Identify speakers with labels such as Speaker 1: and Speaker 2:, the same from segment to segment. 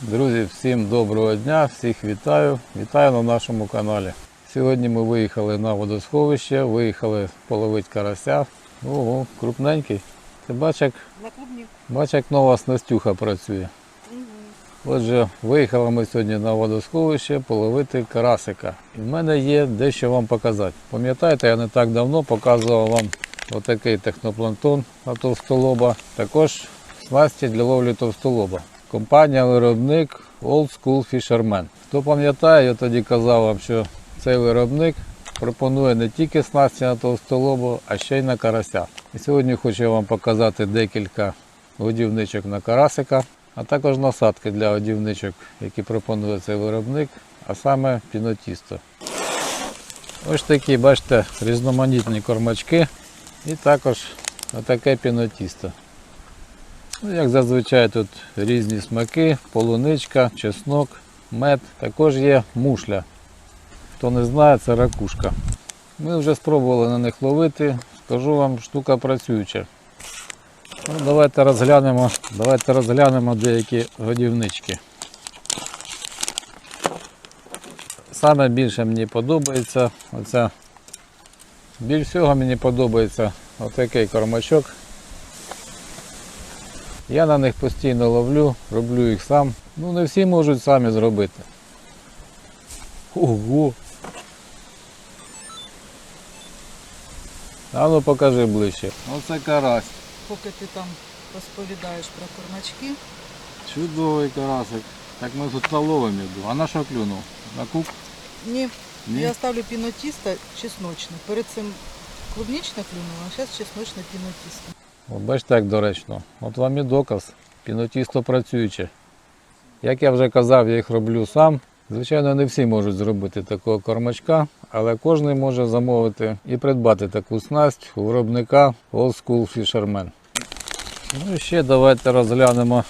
Speaker 1: Друзі, всім доброго дня, всіх вітаю. Вітаю на нашому каналі. Сьогодні ми виїхали на водосховище, виїхали половити карася. Ого, крупненький. Ти бач, як, бач, як нова снастюха працює. Отже, виїхали ми сьогодні на водосховище половити карасика. І в мене є дещо вам показати. Пам'ятаєте, я не так давно показував вам отакий технопланктон на товстолоба. Також снасті для ловлі товстолоба. Компанія-виробник Old School Fisherman. Хто пам'ятає, я тоді казав вам, що цей виробник пропонує не тільки снасті на товстолобу, а ще й на карася. І сьогодні хочу вам показати декілька годівничок на карасика, а також насадки для годівничок, які пропонує цей виробник, а саме пінотісто. Ось такі, бачите, різноманітні кормачки і також отаке пінотісто. Ну, як зазвичай тут різні смаки, полуничка, чеснок, мед. Також є мушля. Хто не знає, це ракушка. Ми вже спробували на них ловити. Скажу вам, штука працююча. Ну, давайте розглянемо, давайте розглянемо деякі годівнички. Саме більше мені подобається оця. Більш всього мені подобається отакий кормачок. Я на них постійно ловлю, роблю їх сам. Ну не всі можуть самі зробити. Ого! А ну покажи ближче. Оце карась.
Speaker 2: Поки ти там розповідаєш про кормачки,
Speaker 1: Чудовий карасик. Так ми тут наловимо йду. А на що клюнув? На кук?
Speaker 2: ні,
Speaker 1: Ні?
Speaker 2: я ставлю пінотісто чесночне. Перед цим клубнічне клюнуло, а зараз чесночне пінотісто.
Speaker 1: От бачите, як доречно. От вам і доказ. Пінотісто працююче. Як я вже казав, я їх роблю сам. Звичайно, не всі можуть зробити такого кормачка, але кожен може замовити і придбати таку снасть у виробника Old School Fisherman. Ну і ще давайте розглянемо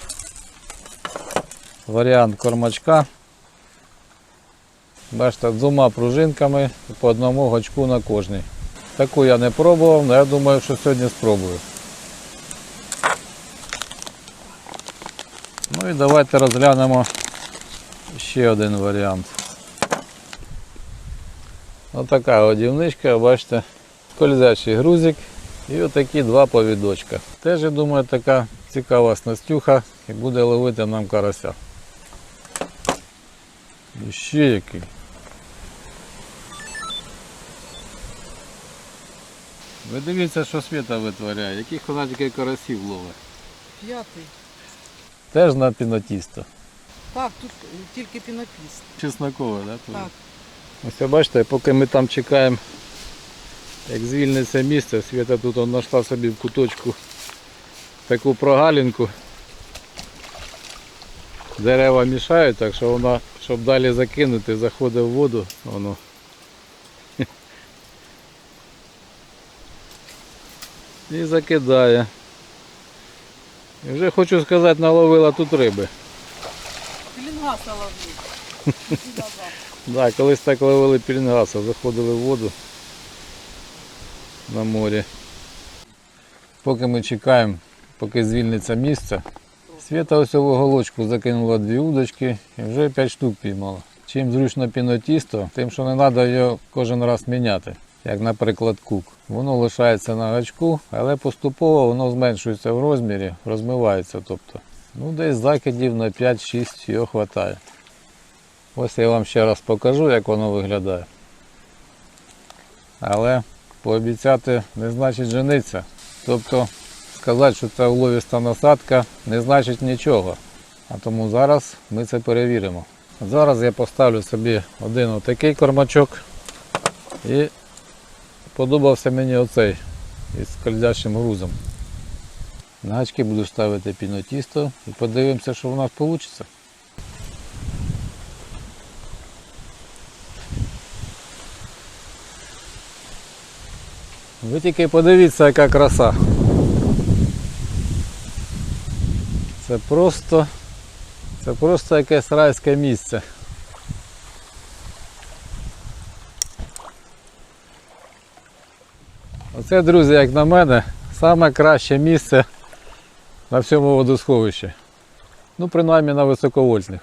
Speaker 1: варіант кормачка. Бачите, двома пружинками по одному гачку на кожній. Таку я не пробував, але я думаю, що сьогодні спробую. Ну і давайте розглянемо ще один варіант. Отака годівничка, бачите, скользячий грузик і отакі два повідочка. Теж, я думаю, така цікава снастюха і буде ловити нам карася. І ще який. Ви дивіться, що світа витворяє, яких вона тільки карасів ловить.
Speaker 2: П'ятий.
Speaker 1: Теж на пінотісто.
Speaker 2: Так, тут тільки пінопіст.
Speaker 1: Чеснокове, да? твоє?
Speaker 2: Так.
Speaker 1: Ось ви бачите, поки ми там чекаємо, як звільниться місце, Свята тут он знайшла собі в куточку таку прогалінку. Дерева мішають, так що вона, щоб далі закинути, заходить в воду, воно. І закидає. І вже хочу сказати, наловила тут риби.
Speaker 2: Пілінгаса ловлю.
Speaker 1: Да, колись так ловили пілінгаса, заходили в воду на морі. Поки ми чекаємо, поки звільниться місце, Свята ось у голочку закинула дві удочки і вже 5 штук піймала. Чим зручно пінотісто, тим, що не треба його кожен раз міняти, як, наприклад, кук. Воно лишається на гачку, але поступово воно зменшується в розмірі, розмивається. тобто. Ну, десь закидів на 5-6 його вистачає. Ось я вам ще раз покажу, як воно виглядає. Але пообіцяти не значить жениться. Тобто сказати, що це уловіста насадка, не значить нічого. А тому зараз ми це перевіримо. Зараз я поставлю собі один отакий кормачок і подобався мені оцей із скользячим грузом. На гачки буду ставити пінотісто і подивимося, що в нас вийде. Ви тільки подивіться, яка краса. Це просто, це просто якесь райське місце. Оце, друзі, як на мене, саме краще місце на всьому водосховищі. Ну, принаймні на високовольтних.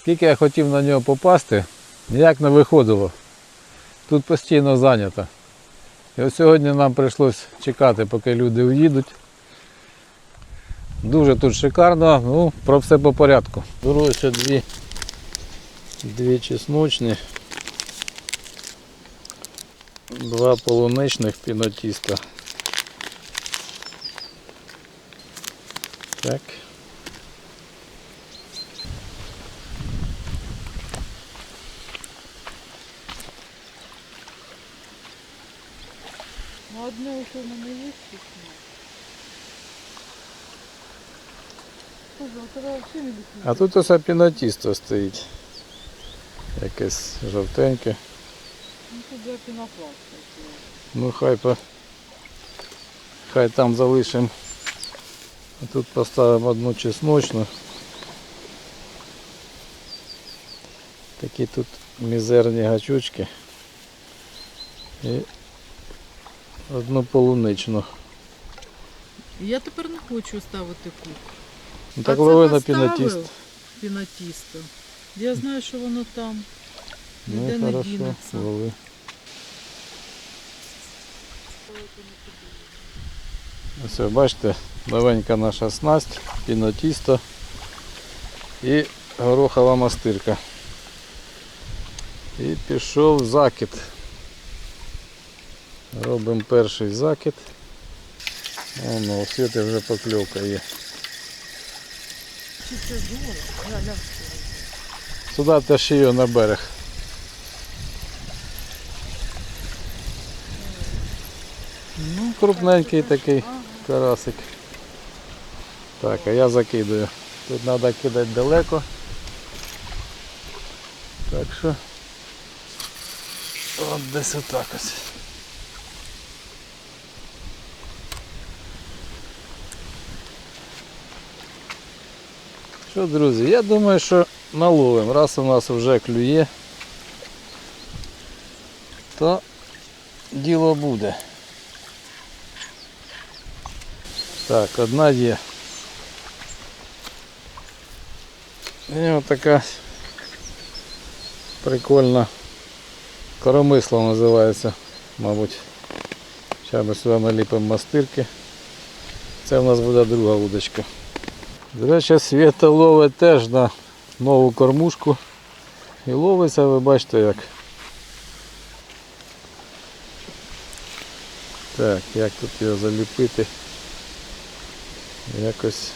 Speaker 1: Скільки я хотів на нього попасти, ніяк не виходило. Тут постійно зайнято. І ось сьогодні нам прийшлось чекати, поки люди уїдуть. Дуже тут шикарно, ну, про все по порядку. Беру ще дві, дві чесночні, два полуничних пінотіста. Так.
Speaker 2: Ну, одне ось у мене є лісник.
Speaker 1: А тут ось пінотісто стоїть. Якесь жовтеньке.
Speaker 2: Тут для пінопласта.
Speaker 1: Ну хай по... хай там залишимо. А тут поставимо одну чесночну. Такі тут мізерні гачочки. І одну полуничну.
Speaker 2: Я тепер не хочу ставити кук.
Speaker 1: Ну, так лови на пінотіст.
Speaker 2: Пінотісто. Я знаю, що воно там.
Speaker 1: Ну
Speaker 2: Ніде не дінеться.
Speaker 1: лови. Ось ви бачите, новенька наша снасть, пінотісто і горохова мастирка. І пішов закид. Робимо перший закид. Воно, у світи вже покльовка є. Сюди теж її на берег. Ну, крупненький такий карасик. Так, а я закидую. Тут треба кидати далеко. Так що от десь отак ось. Що, друзі, я думаю, що наловимо. Раз у нас вже клює, то діло буде. Так, одна є. І ось така прикольна коромисло називається, мабуть. Зараз ми сюди наліпимо мастирки. Це в нас буде друга удочка. До речі, Свята ловить теж на нову кормушку. І ловиться, ви бачите як. Так, як тут його заліпити? Якось.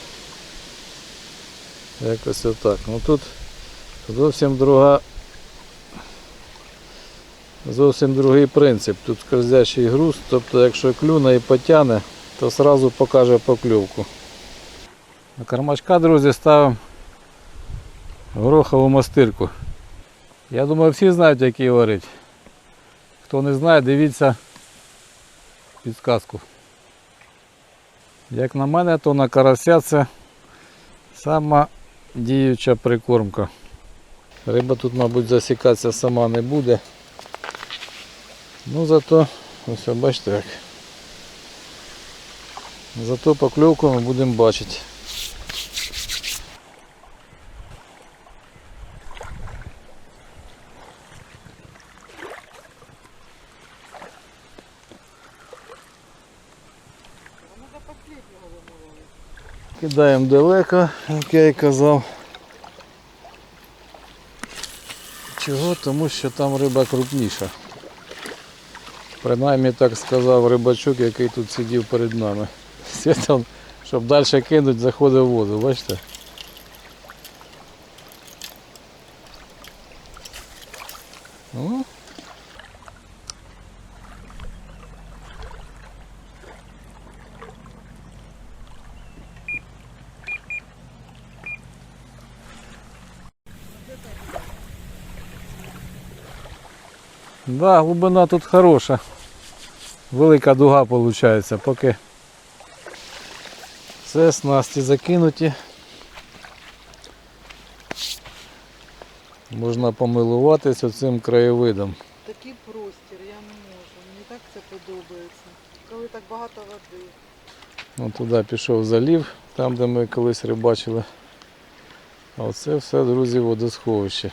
Speaker 1: Якось отак. Ну тут зовсім друга. Зовсім другий принцип. Тут скользящий груз, тобто якщо клюне і потягне, то одразу покаже покльовку. На кармачка, друзі, ставимо горохову мастирку. Я думаю, всі знають, як її варити. Хто не знає, дивіться підсказку. Як на мене, то на карася це сама діюча прикормка. Риба тут, мабуть, засікатися сама не буде. Ну зато, ось бачите як. Зато покльовку ми будемо бачити. Кидаємо далеко, як я і казав. Чого? Тому що там риба крупніша. Принаймні так сказав рибачок, який тут сидів перед нами. Світом, щоб далі кинуть, заходив в воду, бачите? Да, глибина тут хороша. Велика дуга виходить, поки все снасті закинуті. Можна помилуватися цим краєвидом.
Speaker 2: Такий простір, я не можу. Мені так це подобається. Коли так багато води.
Speaker 1: Вон туди пішов залів, там де ми колись рибачили. А Оце все, друзі, водосховище.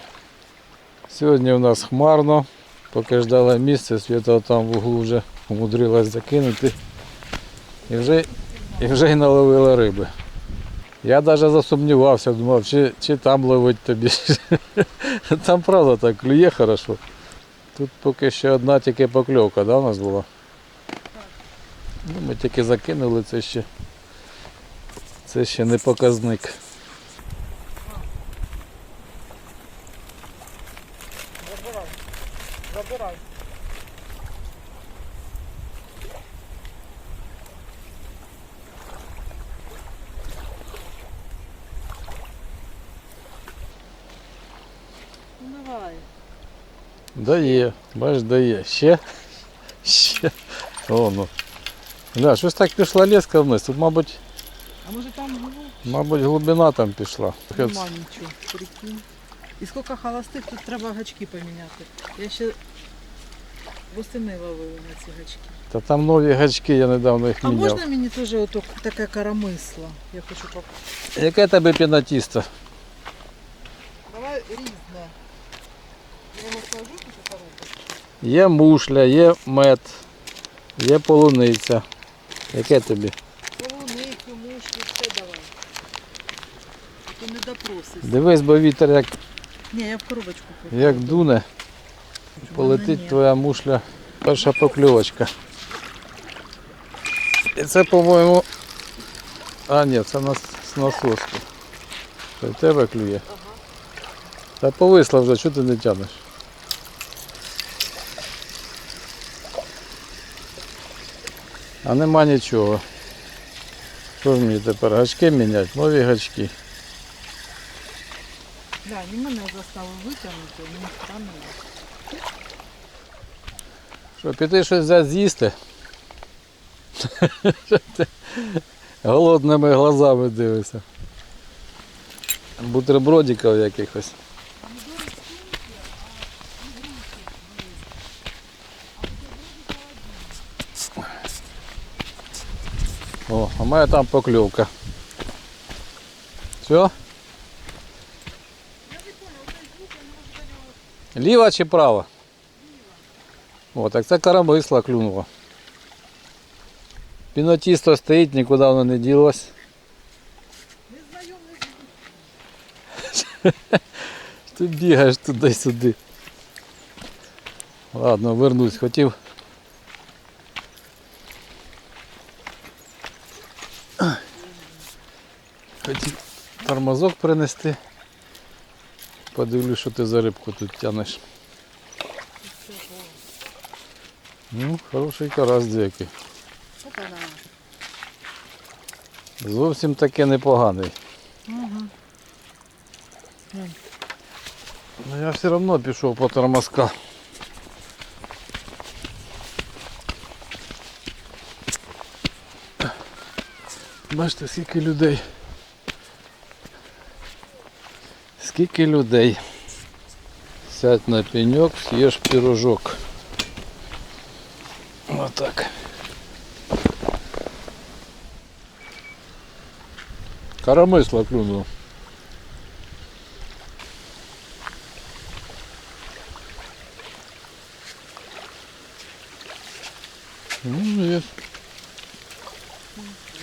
Speaker 1: Сьогодні у нас хмарно, поки ждала місце, світа там в углу вже умудрилась закинути. І вже, і вже й наловила риби. Я навіть засумнівався, думав, чи, чи там ловить тобі. Там правда так клює хорошо. Тут поки ще одна тільки покльовка, да, у нас була? Ну, ми тільки закинули, це ще, це ще не показник.
Speaker 2: Забирай. Забирай. Ну, Давай.
Speaker 1: Дає, бач, дає. Ще. Ще. О, ну. Бля, щось так пішла леска вниз. Тут, мабуть,
Speaker 2: А може там ну,
Speaker 1: мабуть, глибина там пішла.
Speaker 2: нема нічого, прикинь. І скільки холостих, тут треба гачки поміняти. Я ще восени ловила на ці гачки.
Speaker 1: Та там нові гачки, я недавно їх
Speaker 2: А
Speaker 1: міняв.
Speaker 2: можна мені теж ото таке карамисло? Я хочу поп...
Speaker 1: Яке тебе пінатісто?
Speaker 2: Давай різне. Я його сложу тут у коробку.
Speaker 1: Є мушля, є мед, є полуниця. Яке тобі?
Speaker 2: Полуницю, мушки, все давай. А то не допросишся.
Speaker 1: Дивись, бо вітер як,
Speaker 2: Ні, я в коробочку
Speaker 1: як дуне, полетить твоя мушля. Перша покльовочка. І це, по-моєму. А, ні, це на, з насоску. Це в тебе клює. Та повисла вже, чого ти не тянеш? А нема нічого. Що ж мені тепер? Гачки міняти? Нові гачки.
Speaker 2: Да, не мене заставив витягнути, мені странно.
Speaker 1: Що, піти щось взяти з'їсти? Що ти Голодними глазами дивишся. Бутербродиків якихось. Мене там покльовка. Все? Ліва чи права? О, так це коромисла клюнула. Пінотісто стоїть, нікуди воно не ділось. Ти бігаєш туди-сюди. Ладно, вернусь, хотів. Хотів тормозок принести. Подивлюсь, що ти за рибку тут тянеш. Ну, хороший карась дякий. Зовсім таки непоганий.
Speaker 2: Ага.
Speaker 1: Ну я все одно пішов по тормозка. Бачите, скільки людей. Скільки людей. Сядь на пеньок, съешь пирожок. Вот так. Коромысло клюнул.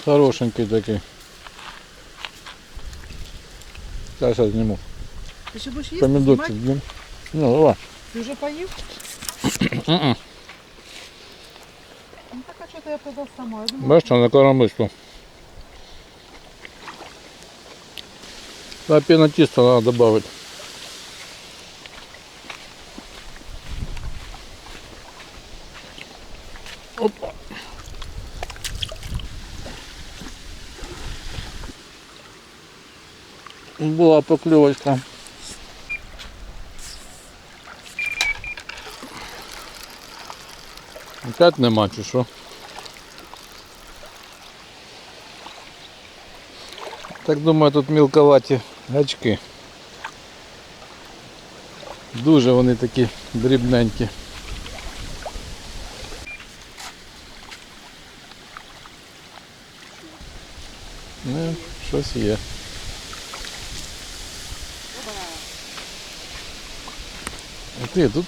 Speaker 1: Хорошенький такий. Зараз я зніму.
Speaker 2: Ти ще будеш їсти?
Speaker 1: Помідорчик
Speaker 2: знімати?
Speaker 1: з'їм. Ну, давай.
Speaker 2: Ти вже поїв?
Speaker 1: Мгм.
Speaker 2: Ну так а що я тоді сама? Я думала,
Speaker 1: на коромисло. А пенотиста надо добавить. Опа. Була покльовочка. Опять нема чи що? Так думаю, тут мілковаті гачки. Дуже вони такі дрібненькі. Ну, щось є. Ні, тут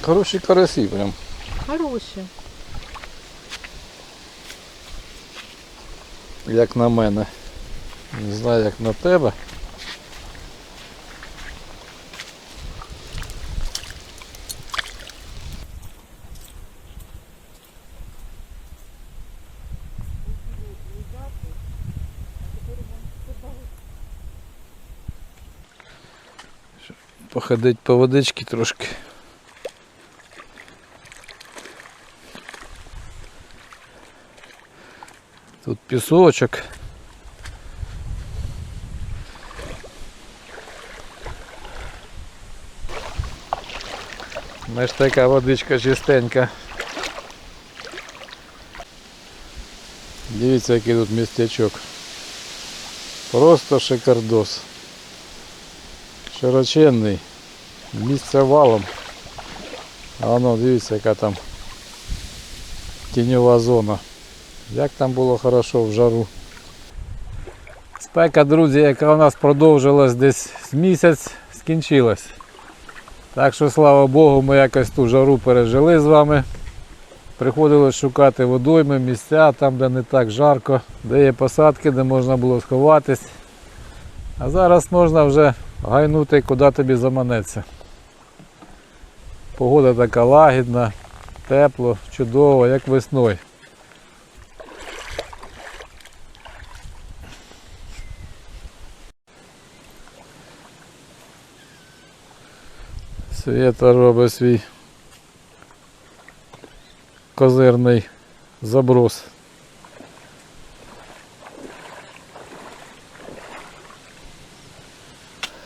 Speaker 1: хороші карасі прям.
Speaker 2: Хороші.
Speaker 1: Як на мене. Не знаю, як на тебе. Походить по водичці трошки. Тут пісочок. Знаєш, така водичка чистенька. Дивіться, який тут містечок. Просто шикардос. Широченний. Місце валом. А воно, дивіться, яка там тіньова зона. Як там було хорошо в жару. Спека, друзі, яка у нас продовжилась десь місяць, скінчилась. Так що, слава Богу, ми якось ту жару пережили з вами. Приходилось шукати водойми, місця, там, де не так жарко, де є посадки, де можна було сховатись. А зараз можна вже гайнути, куди тобі заманеться. Погода така лагідна, тепло, чудово, як весною. Света робить свій козирний заброс.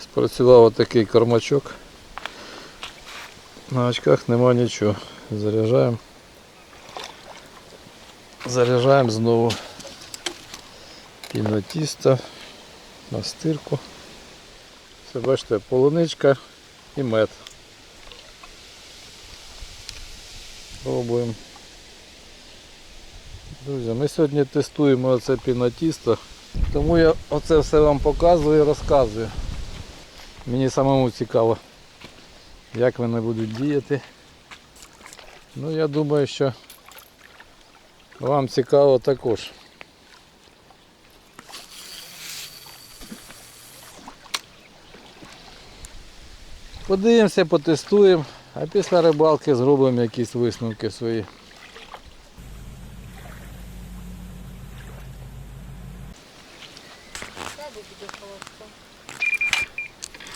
Speaker 1: Спрацював отакий кормачок. На очках нема нічого. Заряджаємо. Заряджаємо знову пінотіста на стирку. Це бачите, полуничка і мед. Пробуємо. Друзі, ми сьогодні тестуємо оце пінотісто, тому я оце все вам показую і розказую. Мені самому цікаво, як вони будуть діяти. Ну я думаю, що вам цікаво також. Подивимося, потестуємо, а після рибалки зробимо якісь висновки свої.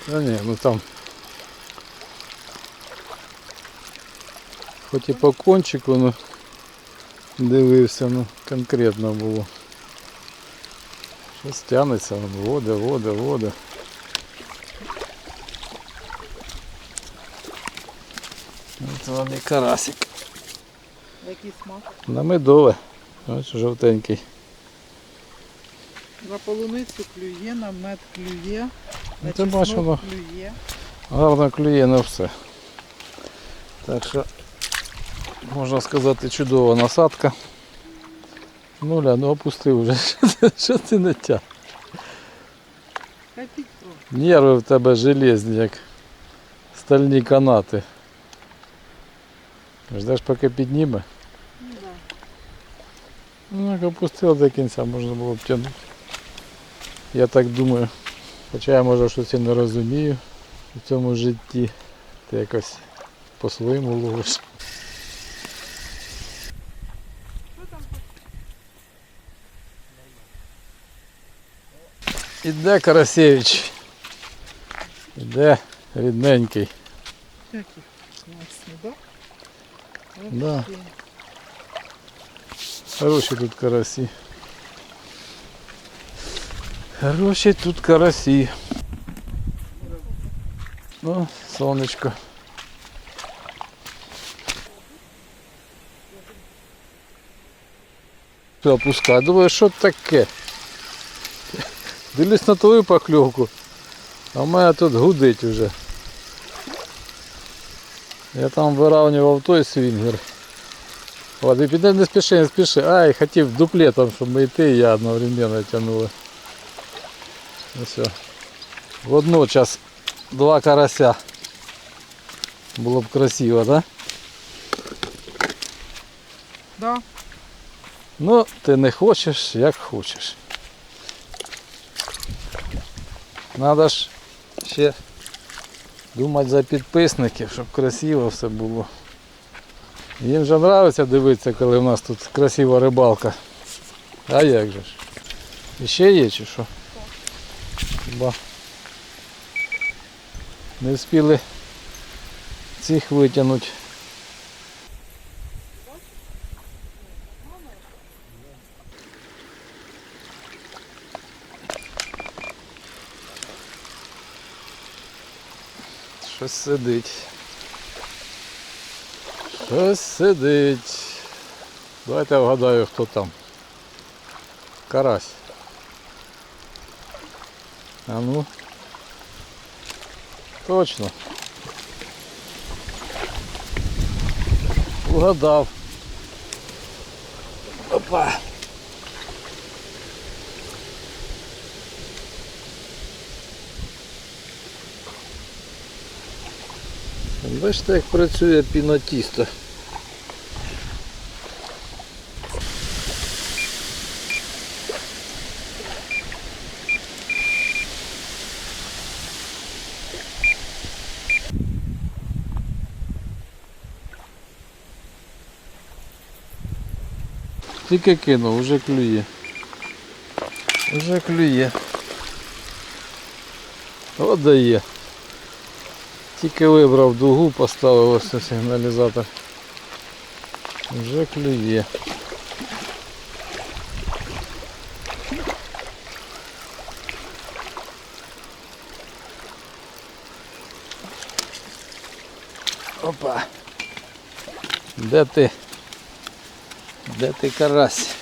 Speaker 1: Та ні, ну там. Хоч і по кончику, ну дивився, ну конкретно було. Щось тягнеться, ну, вода, вода, вода. От вам і карасик.
Speaker 2: Який смак.
Speaker 1: На медове. Ось жовтенький.
Speaker 2: На полуницю клює, на мед клює, на
Speaker 1: Ну, ти
Speaker 2: чеснок
Speaker 1: бачимо.
Speaker 2: клює.
Speaker 1: Гарно клює на все. Так що, можна сказати, чудова насадка. Нуля, ну опустив вже. Що ти- не?
Speaker 2: Капіть.
Speaker 1: Нерви в тебе железні, як стальні канати. Ждеш поки підніме.
Speaker 2: Ну.
Speaker 1: Ну, як опустив до кінця, можна було б тягнути. Я так думаю. Хоча я може щось і не розумію в цьому житті. Ти якось по-своєму ловиш.
Speaker 2: Що там хоч?
Speaker 1: Іде Карасевич. Іде рідненький.
Speaker 2: Який класний, да?
Speaker 1: Да. Хороші тут карасі. Хороші тут карасі. Ну, сонечко. Опускай. Думаю, що таке? Дивлюсь на твою покльовку, а в мене тут гудить вже. Я там виравнював той свінгер. От, і піде не спіши, не спіши. Ай, хотів дуплетом, щоб ми йти, і я одновременно тягнули. Ну все. Водночас два карася. Було б красиво. Да?
Speaker 2: Да.
Speaker 1: Ну, ти не хочеш, як хочеш. Надо ж ще думати за підписників, щоб красиво все було. Їм же подобається дивитися, коли в нас тут красива рибалка. А як же ж? І ще є чи що? Хіба не встигли цих витягнути. Щось сидить. Щось сидить. Давайте я вгадаю, хто там. Карась. А ну. Точно. Угадав. Опа. Бачите, як працює пінотісто. Тільки кинув, вже клює. Вже клює. О, дає. Тільки вибрав дугу, поставив ось сигналізатор. Вже клює. Опа. Де ти? Де ти карась?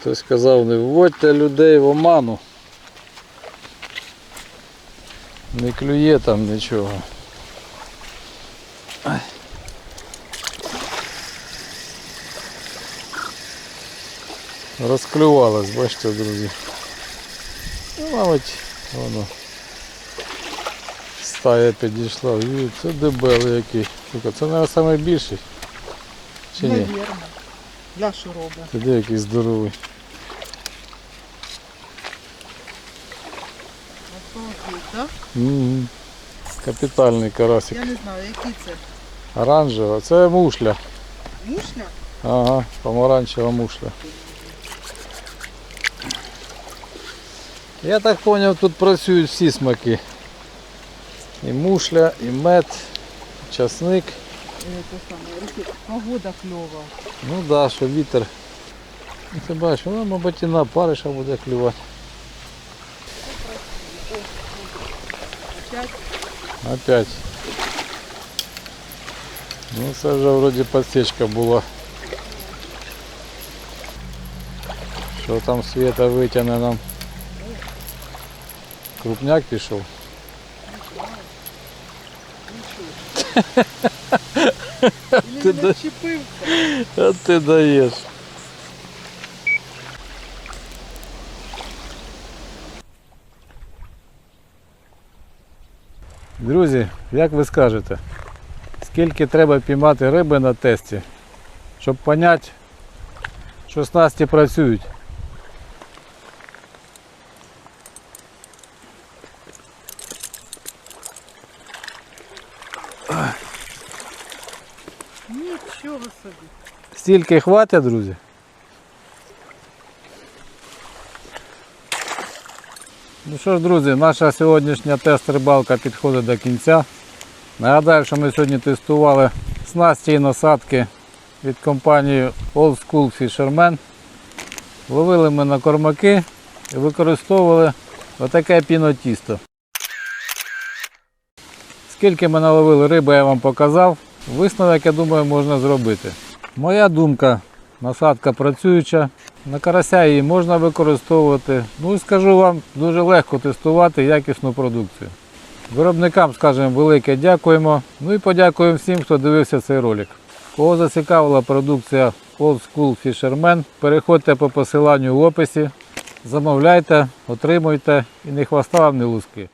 Speaker 1: Хтось сказав, не вводьте людей в оману. Не клює там нічого. Ай. Розклювалась, бачите, друзі. Ну, мабуть, воно. Стая підійшла. Ю, Це дебелий який. Це, мабуть, найбільший. Чи ні?
Speaker 2: Навірно. Для що?
Speaker 1: Це де який здоровий. Капітальний карасик.
Speaker 2: Я не знаю, який це.
Speaker 1: Оранжева. Це мушля.
Speaker 2: Мушля?
Speaker 1: Ага, помаранчева мушля. Я так зрозумів, тут працюють всі смаки. І мушля, і мед, і часник.
Speaker 2: Е, Погода кльова.
Speaker 1: Ну так, да, що вітер. Ну, Ти бачиш, воно, мабуть, і на париша буде клювати.
Speaker 2: Опять
Speaker 1: Опять. Ну це вже вроді подсечка була. Що там світа витягне нам? Крупняк пішов.
Speaker 2: Ти
Speaker 1: да-
Speaker 2: не вчепився.
Speaker 1: А ти даєш. Друзі, як ви скажете, скільки треба піймати риби на тесті, щоб зрозуміти, що снасті працюють?
Speaker 2: Нічого собі.
Speaker 1: Стільки хватить, друзі? Ну що ж, друзі, наша сьогоднішня тест-рибалка підходить до кінця. Нагадаю, що ми сьогодні тестували снасті і насадки від компанії Old School Fisherman. Ловили ми на кормаки і використовували отаке пінотісто. Скільки ми наловили риби, я вам показав. Висновок, я думаю, можна зробити. Моя думка, насадка працююча. На карася її можна використовувати. Ну і скажу вам, дуже легко тестувати якісну продукцію. Виробникам скажемо велике дякуємо. Ну і подякуємо всім, хто дивився цей ролик. Кого зацікавила продукція Old School Fisherman, переходьте по посиланню в описі. Замовляйте, отримуйте і не хвоста вам, не луски.